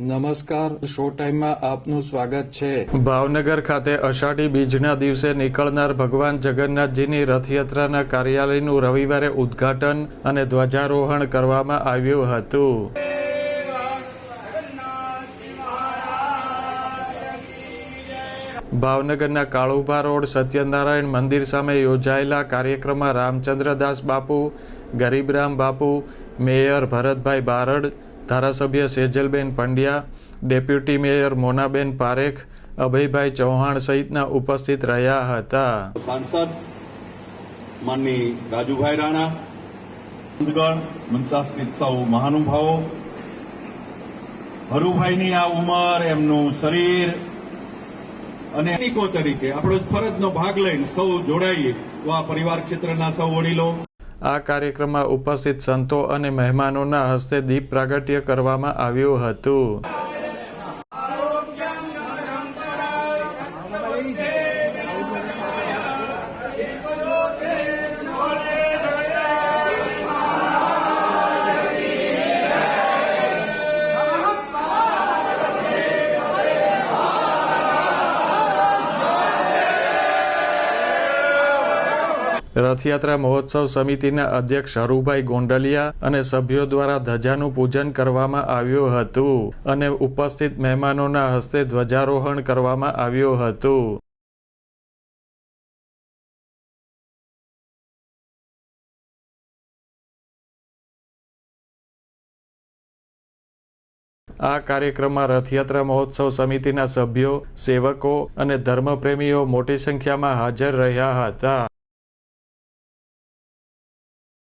નમસ્કાર શો ટાઈમમાં આપનું સ્વાગત છે. ભાવનગર ખાતે અષાઢી બીજના દિવસે નીકળનાર ભગવાન જગન્નાથજીની રથયાત્રાના કાર્યાલયનું રવિવારે ઉદ્ઘાટન અને ધ્વજારોહણ કરવામાં આવ્યું હતું. ભાવનગરના કાળુભા રોડ, સત્યનારાયણ મંદિર સામે યોજાયેલા કાર્યક્રમમાં રામચંદ્રદાસ બાપુ, ગરીબરામ બાપુ, મેયર ભરતભાઈ બારડ ધારાસભ્ય સેજલબેન પંડ્યા, ડેપ્યુટી મેયર મોનાબેન પારેખ, અભયભાઈ ચૌહાણ સહિતના ઉપસ્થિત રહ્યા હતા. સાંસદ માનની રાજુભાઈ રાણા બંધુગણ મંચાસ્થિત સૌ મહાનુભાવો, હરુભાઈની આ ઉંમર, એમનું શરીર અને તરીકે આપણો ફરજનો ભાગ લઈને સૌ જોડાઈએ તો આ પરિવાર ક્ષેત્રના સૌ વડીલો આ કાર્યક્રમમાં ઉપસ્થિત સંતો અને મહેમાનોના હસ્તે દીપ પ્રાગટ્ય કરવામાં આવ્યું હતું. રથયાત્રા મહોત્સવ સમિતિના અધ્યક્ષ હરુભાઈ ગોંડલિયા અને સભ્યો દ્વારા ધજાનું પૂજન કરવામાં આવ્યું હતું અને ઉપસ્થિત મહેમાનોના હસ્તે ધ્વજારોહણ કરવામાં આવ્યું હતું. આ કાર્યક્રમમાં રથયાત્રા મહોત્સવ સમિતિના સભ્યો, સેવકો અને ધર્મપ્રેમીઓ મોટી સંખ્યામાં હાજર રહ્યા હતા.